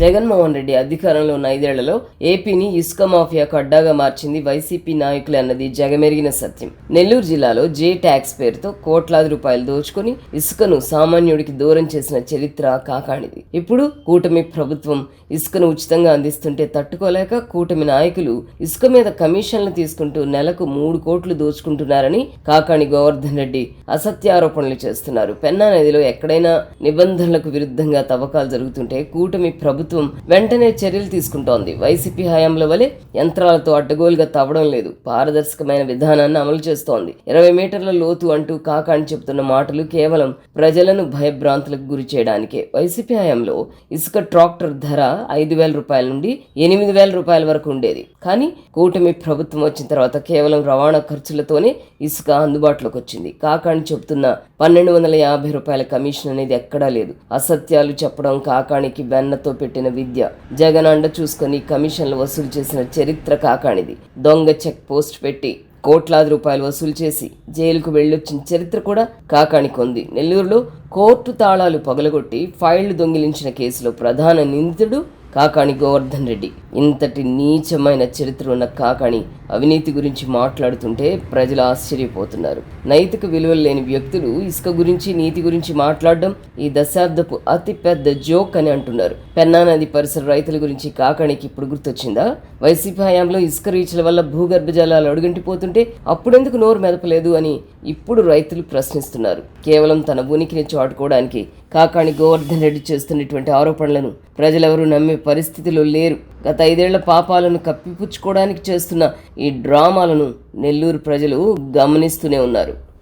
జగన్మోహన్ రెడ్డి అధికారంలో ఉన్న ఐదేళ్ళలో ఏపీని ఇసుక మాఫియాకు అడ్డాగా మార్చింది వైసీపీ నాయకులే అన్నది జగమెరిగిన సత్యం. నెల్లూరు జిల్లాలో జే ట్యాక్స్ పేరుతో కోట్లాది రూపాయలు దోచుకుని ఇసుకను సామాన్యుడికి దూరం చేసిన చరిత్ర కాకాణిది. ఇప్పుడు కూటమి ప్రభుత్వం ఇసుకను ఉచితంగా అందిస్తుంటే తట్టుకోలేక కూటమి నాయకులు ఇసుక మీద కమిషన్లు తీసుకుంటూ నెలకు మూడు కోట్లు దోచుకుంటున్నారని కాకాణి గోవర్ధన్ రెడ్డి అసత్యారోపణలు చేస్తున్నారు. పెన్నా నదిలో ఎక్కడైనా నిబంధనలకు విరుద్ధంగా తవ్వకాలు జరుగుతుంటే కూటమి ప్రభుత్వం ప్రభుత్వం వెంటనే చర్యలు తీసుకుంటోంది. వైసీపీ హయాంలో వలె యంత్రాలతో అడ్డగోలుగా తవ్వడం లేదు. పారదర్శకమైన విధానాన్ని అమలు చేస్తోంది. ఇరవై మీటర్ల లోతు అంటూ కాకాని చెబుతున్న మాటలు కేవలం ప్రజలను భయభ్రాంతులకు గురి చేయడానికే. వైసీపీ హయాంలో ఇసుక ట్రాక్టర్ ధర ఐదు వేల రూపాయల నుండి ఎనిమిది వేల రూపాయల వరకు ఉండేది. కానీ కూటమి ప్రభుత్వం వచ్చిన తర్వాత కేవలం రవాణా ఖర్చులతోనే ఇసుక అందుబాటులోకి వచ్చింది. కాకాణి చెబుతున్న పన్నెండు వందల యాభై రూపాయల కమిషన్ అనేది ఎక్కడా లేదు. అసత్యాలు చెప్పడం కాకాణికి వెన్నతో పెట్టిన విద్య. జగన్ అండ చూసుకొని కమిషన్లు వసూలు చేసిన చరిత్ర కాకాణిది. దొంగ చెక్ పోస్ట్ పెట్టి కోట్లాది రూపాయలు వసూలు చేసి జైలుకు వెళ్ళొచ్చిన చరిత్ర కూడా కాకానికి ఉంది నెల్లూరులో కోర్టు తాళాలు పగలగొట్టి ఫైళ్ళు దొంగిలించిన కేసులో ప్రధాన నిందితుడు కాకాణి గోవర్ధన్ రెడ్డి. ఇంతటి నీచమైన చరిత్ర ఉన్న కాకాణి అవినీతి గురించి మాట్లాడుతుంటే ప్రజలు ఆశ్చర్యపోతున్నారు. నైతిక విలువలు లేని వ్యక్తులు ఇసుక గురించి నీతి గురించి మాట్లాడడం ఈ దశాబ్దపు అతి పెద్ద జోక్ అని అంటున్నారు. పెన్నా నది పరిసర రైతుల గురించి కాకాణికి ఇప్పుడు గుర్తొచ్చిందా? వైసీపీ హయాంలో ఇసుక రీచ్ల వల్ల భూగర్భ జలాలు అడుగంటిపోతుంటే అప్పుడెందుకు నోరు మెదపలేదు అని ఇప్పుడు రైతులు ప్రశ్నిస్తున్నారు. కేవలం తన ఉనికిని చాటుకోవడానికి కాకాణి గోవర్ధన్ రెడ్డి చేస్తున్నటువంటి ఆరోపణలను ప్రజలెవరూ నమ్మే పరిస్థితిలో లేరు. గత ఐదేళ్ళ పాపాలను కప్పిపుచ్చుకోవడానికి చేస్తున్న ఈ డ్రామాలను నెల్లూరు ప్రజలు గమనిస్తూనే ఉన్నారు.